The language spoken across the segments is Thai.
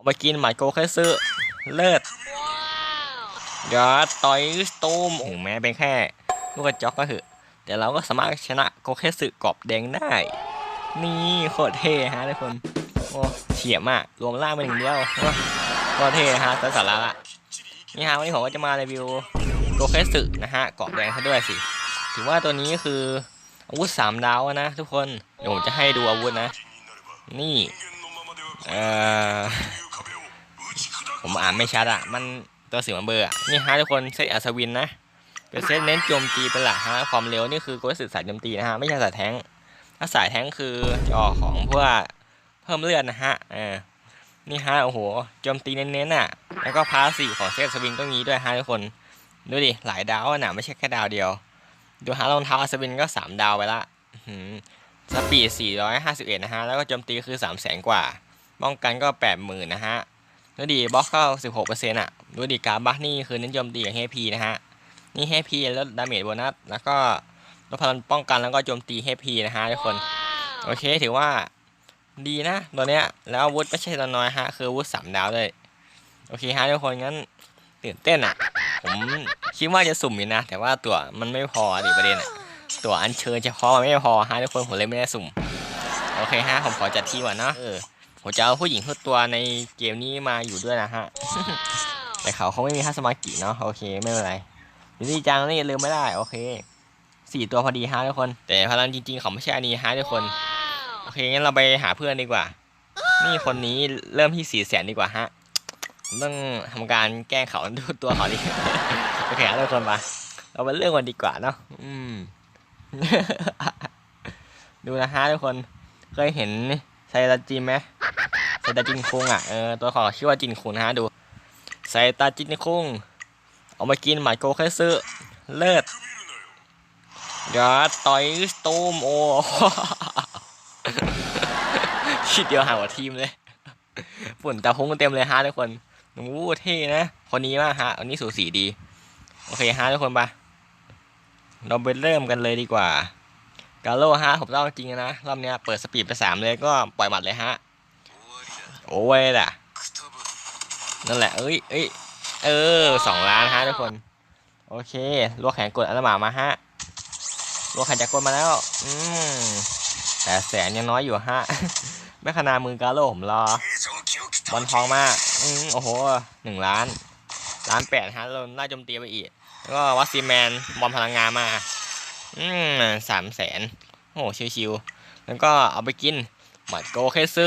เอาไปกินหมัดโกเคซึเลิศยอดต่อยสตูมโอ้แม้เป็นแค่ลูกกระจอกก็เถอะแต่เราก็สามารถชนะโกเคซึกรอบแดงได้ นี่โคตรเท่ฮะทุกคนโอ้เฉียบมากรวมล่างเป็นหนึ่งเดียวโคตรเท่ฮะแต่สาระละนี่ฮะวันนี้ผมก็จะมารีวิวโกเคซึนะฮะกรอบแดงซะด้วยสิ ถือว่าตัวนี้คืออาวุธสามดาวนะทุกคนเดี๋ยวผมจะให้ดูอาวุธนะ นี่เอ่อ ผมอ่านไม่ชัดอะมันตัวสีมันเบอร์อะนี่ฮะทุกคนเซตอัศวินนะเป็นเซตเน้นโจมตีเป็นหลักฮะความเร็วนี่คือโกลสึสายโจมตีนะฮะไม่ใช่สายแทงถ้าสายแทงคือจอของเพื่อเพิ่มเลือดนะฮะเออนี่ฮะโอ้โหโจมตีเน้นๆอะแล้วก็พาสีของเซตอัศวินก็งี้ด้วยฮะทุกคนดูดิหลายดาวนะไม่ใช่แค่ดาวเดียว ดูฮะรองเท้าอัศวินก็ 3 ดาวไปละอื้อหือสปีด451นะฮะแล้วก็โจมตีคือ3 0 0 0 0 0กว่าป้องกันก็ 80,000นะฮะ ดูดิบล็อกก็16%อะดูดิการบัคนี่คือเน้นโจมตีกับเฮพีนะฮะ นี่เฮพีลดดาเมจโบนัส แล้วก็ลดพลังป้องกันแล้วก็โจมตีเฮพีนะฮะทุกคน โอเคถือว่าดีนะตัวเนี้ย แล้วอาวุธไม่ใช่ตัวน้อยฮะ คืออาวุธสามดาวเลย โอเคฮะทุกคนงั้นตื่นเต้นอะ ผมคิดว่าจะสุ่มอยู่นะ แต่ว่าตัวมันไม่พอดิประเด็นอะ ตัวอันเชิญเฉพาะมันไม่พอฮะทุกคนผมเลยไม่ได้สุ่ม โอเคฮะผมขอจัดที่ก่อนเนาะ ผมจะเอาผู้หญิงทุกตัวในเกมนี้มาอยู่ด้วยนะฮะ แต่เขาเขาไม่มีทัศมากิเนาะโอเคไม่เป็นไรดิซี่จังนี่ลืมไม่ได้โอเคสี่ตัวพอดีฮะทุกคน แต่พลังจริงๆเขาไม่ใช่อันนี้ฮะทุกคน โอเคงั้นเราไปหาเพื่อนดีกว่า นี่คนนี้เริ่มที่สี่แสนดีกว่าฮะผมต้องทำการแกล้งเขาดูตัวเขาดิโอเคฮะทุกคนไปเราไปเรื่องกันดีกว่าเนาะอืม ดูนะฮะทุกคน เคยเห็นไซตาจินไหมไซ ตาจินคุงอะเออตัวของชื่อว่าจินคุงนะฮะดูไซตาจินคุงเอามากินหมัดโกเคซึเลิศยอดต่อยสตูมโอชิดเดียวหาว่าทีมเลยฝุ่นตาพุงเต็มเลยฮะทุกคนโอ้เท่นะ คนนี้มากฮะอันนี้สูสีดี โอเคฮะทุกคนไปเราไปเริ่มกันเลยดีกว่า กาโลฮะผมเล่าจริงนะ รอบเนี้ยเปิดสปีดไปสามเลยก็ปล่อยหมัดเลยฮะ โอ้ยแหละนั่นแหละ เอ้ยเอ้ยเออสองล้านฮะทุกคน โอเคลวกแขนกดอันลหมามาฮะลวกแขนจากกดมาแล้ว อืมแต่แสนยังน้อยอยู่ฮะไม่ขนาดมือกาโลผมรอบอลทองมากอืมโอ้โหหนึ่งล้านล้านแปดฮะเราน่าจมตีไปอีก แล้วก็วัคซีแมนบอลพลังงานมา อืมสามแสนโอ้ชิวๆแล้วก็เอาไปกินหมัดโกเคซึ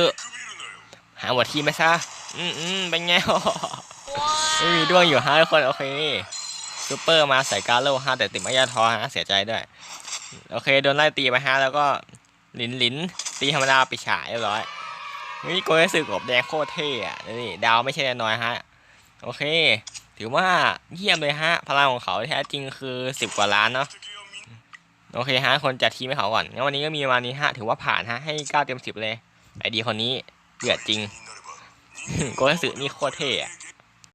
หาหัวทีมไหมซะ อืมอืมเป็นไงไม่มีด้วงอยู่ฮะทุกคน โอเคซูเปอร์มาใส่กาโลฮะแต่ติดไม่ยาทอฮะเสียใจด้วย โอเค โดนไล่ตีไปฮะแล้วก็หลินหลินตีธรรมดาไปฉายเรียบร้อยนี่โกเคซึกบแดงโคตรเท่อะนี่ดาวไม่ใช่น้อยๆฮะ โอเค ถือว่าเยี่ยมเลยฮะ พลังของเขาแท้จริงคือสิบกว่าล้านเนาะโอเคฮะ คนจัดทีมให้เขาก่อนงั้นวันนี้ก็มีประมาณนี้ฮะ ถือว่าผ่านฮะ ให้เก้าเต็มสิบเลย ไอดีคนนี้เดือดจริงโกลสึนี่โคตรเท่อะ